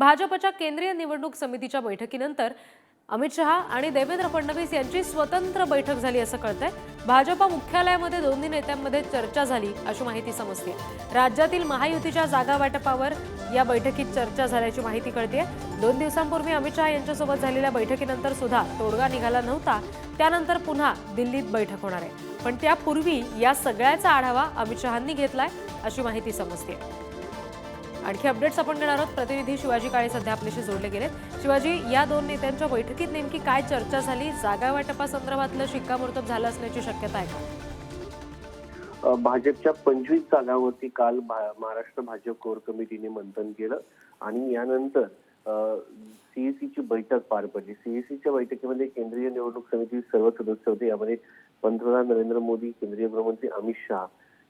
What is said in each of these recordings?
भाजपच्या केंद्रीय निवडणूक समितीच्या बैठकीनंतर अमित शहा आणि देवेंद्र फडणवीस यांची स्वतंत्र बैठक झाली असं कळतंय. भाजपा मुख्यालयामध्ये दोन्ही नेत्यांमध्ये चर्चा झाली अशी माहिती समजते. राज्यातील महायुतीच्या जागा वाटपावर या बैठकीत चर्चा झाल्याची माहिती कळते दोन दिवसांपूर्वी अमित शहा यांच्यासोबत झालेल्या बैठकीनंतर सुद्धा तोडगा निघाला नव्हता. त्यानंतर पुन्हा दिल्लीत बैठक होणार आहे. पण त्यापूर्वी या सगळ्याचा आढावा अमित शहांनी घेतलाय अशी माहिती समजते. आणखी अपडेट्स आपण घेणार आहोत. प्रतिनिधी शिवाजी काळे सध्या आपल्याशी जोडले गेले शिवाजी या दोन नेत्यांच्या बैठकीत नेमकी काय चर्चा झाली? जागा वाटपासंदर्भातलं शिक्कामोर्तब झालं असण्याची शक्यता आहे का? भाजपच्या पंचवीस जागावरती काल भा- महाराष्ट्र भाजप कोर कमिटीने मंथन केलं आणि यानंतर सीएसीची बैठक पार पडली. सीएसीच्या बैठकीमध्ये केंद्रीय निवडणूक समिती सर्व सदस्य होते. यामध्ये पंतप्रधान नरेंद्र मोदी केंद्रीय गृहमंत्री अमित शहा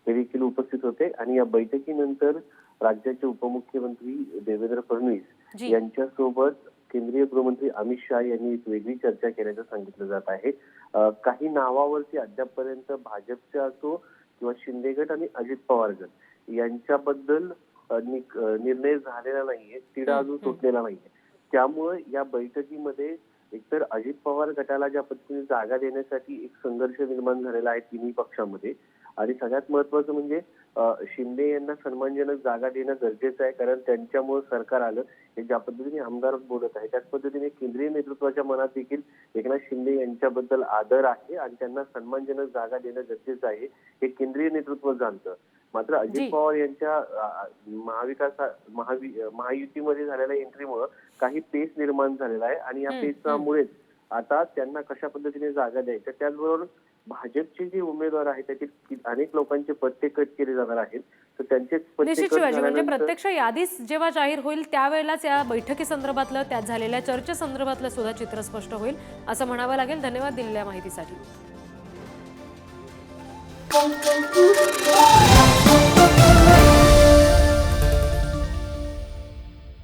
हे देखील उपस्थित होते आणि या बैठकीनंतर राज्याचे उपमुख्यमंत्री देवेंद्र फडणवीस. यांच्यासोबत केंद्रीय गृहमंत्री अमित शहा यांनी एक वेगळी चर्चा केल्याचं सांगितलं जात आहे काही नावावरती अद्यापपर्यंत भाजपच्या असो किंवा शिंदे गट आणि अजित पवार गट यांच्याबद्दल निर्णय झालेला नाहीये तिढा अजून. सुटलेला नाहीये त्यामुळे या बैठकीमध्ये एकतर अजित पवार गटाला ज्या पद्धतीने जागा देण्यासाठी एक संघर्ष निर्माण झालेला आहे तिन्ही पक्षामध्ये आणि सगळ्यात महत्वाचं म्हणजे शिंदे यांना सन्मानजनक जागा देणं गरजेचं आहे. कारण त्यांच्यामुळे सरकार आलं. हे ज्या पद्धतीने आमदार बोलत आहे त्याच पद्धतीने केंद्रीय नेतृत्वाच्या मनात देखील एकनाथ शिंदे यांच्याबद्दल आदर आहे आणि त्यांना सन्मानजनक जागा देणं गरजेचं आहे हे केंद्रीय नेतृत्व जाणतं. मात्र. अजित पवार यांच्या महाविकास महावि महायुतीमध्ये झालेल्या एंट्रीमुळे काही पेस निर्माण झालेला आहे आणि या हम्म, पेसामुळेच आता त्यांना कशा पद्धतीने जागा द्यायच्या त्याचबरोबर भाजपचे जे उमेदवार आहेत त्यातील अनेक लोकांचे पत्ते कट केले जाणार आहेत. तर त्यांचे म्हणजे प्रत्यक्ष यादीच जेव्हा जाहीर होईल त्यावेळेलाच या बैठकीसंदर्भातलं त्यात झालेल्या चर्चेसंदर्भातलं सुद्धा चित्र स्पष्ट होईल असं म्हणावं लागेल. धन्यवाद दिलेल्या माहितीसाठी.